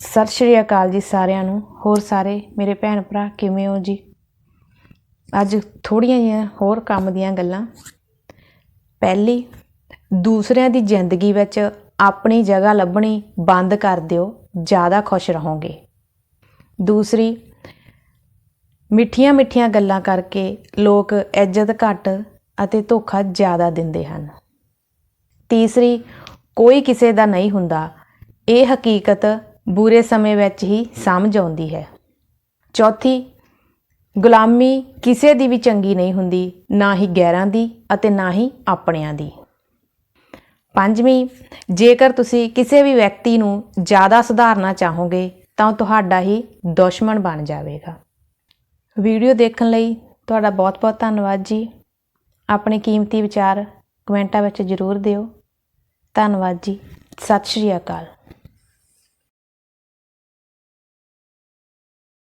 ਸਤਿ ਸ਼੍ਰੀ ਅਕਾਲ ਜੀ ਸਾਰਿਆਂ ਨੂੰ, ਹੋਰ ਸਾਰੇ ਮੇਰੇ ਭੈਣ ਭਰਾ ਕਿਵੇਂ ਹੋ ਜੀ? ਅੱਜ ਥੋੜੀਆਂ ਜਿਹੀਆਂ ਹੋਰ ਕੰਮ ਦੀਆਂ ਗੱਲਾਂ। ਪਹਿਲੀ, ਦੂਸਰਿਆਂ ਦੀ ਜ਼ਿੰਦਗੀ ਵਿੱਚ ਆਪਣੀ ਜਗ੍ਹਾ ਲੱਭਣੀ ਬੰਦ ਕਰ ਦਿਓ, ਜ਼ਿਆਦਾ ਖੁਸ਼ ਰਹੋਗੇ। ਦੂਸਰੀ ਮਿੱਠੀਆਂ ਮਿੱਠੀਆਂ ਗੱਲਾਂ ਕਰਕੇ ਲੋਕ ਇੱਜ਼ਤ ਘੱਟ ਅਤੇ ਧੋਖਾ ਜ਼ਿਆਦਾ ਦਿੰਦੇ ਹਨ। ਤੀਸਰੀ, ਕੋਈ ਕਿਸੇ ਦਾ ਨਹੀਂ ਹੁੰਦਾ। ਇਹ ਹਕੀਕਤ ਬੁਰੇ ਸਮੇਂ ਵਿੱਚ ਹੀ ਸਮਝ ਆਉਂਦੀ ਹੈ। ਚੌਥੀ, ਗੁਲਾਮੀ ਕਿਸੇ ਦੀ ਵੀ ਚੰਗੀ ਨਹੀਂ ਹੁੰਦੀ, ਨਾ ਹੀ ਗੈਰਾਂ ਦੀ ਅਤੇ ਨਾ ਹੀ ਆਪਣਿਆਂ ਦੀ। ਪੰਜਵੀਂ, ਜੇਕਰ ਤੁਸੀਂ ਕਿਸੇ ਵੀ ਵਿਅਕਤੀ ਨੂੰ ਜ਼ਿਆਦਾ ਸੁਧਾਰਨਾ ਚਾਹੋਗੇ, ਤਾਂ ਉਹ ਤੁਹਾਡਾ ਹੀ ਦੁਸ਼ਮਣ ਬਣ ਜਾਵੇਗਾ। ਵੀਡੀਓ ਦੇਖਣ ਲਈ ਤੁਹਾਡਾ ਬਹੁਤ-ਬਹੁਤ ਧੰਨਵਾਦ ਜੀ। ਆਪਣੇ ਕੀਮਤੀ ਵਿਚਾਰ ਕਮੈਂਟਾਂ ਵਿੱਚ ਜ਼ਰੂਰ ਦਿਓ। ਧੰਨਵਾਦ ਜੀ। ਸਤਿ ਸ਼੍ਰੀ ਅਕਾਲ।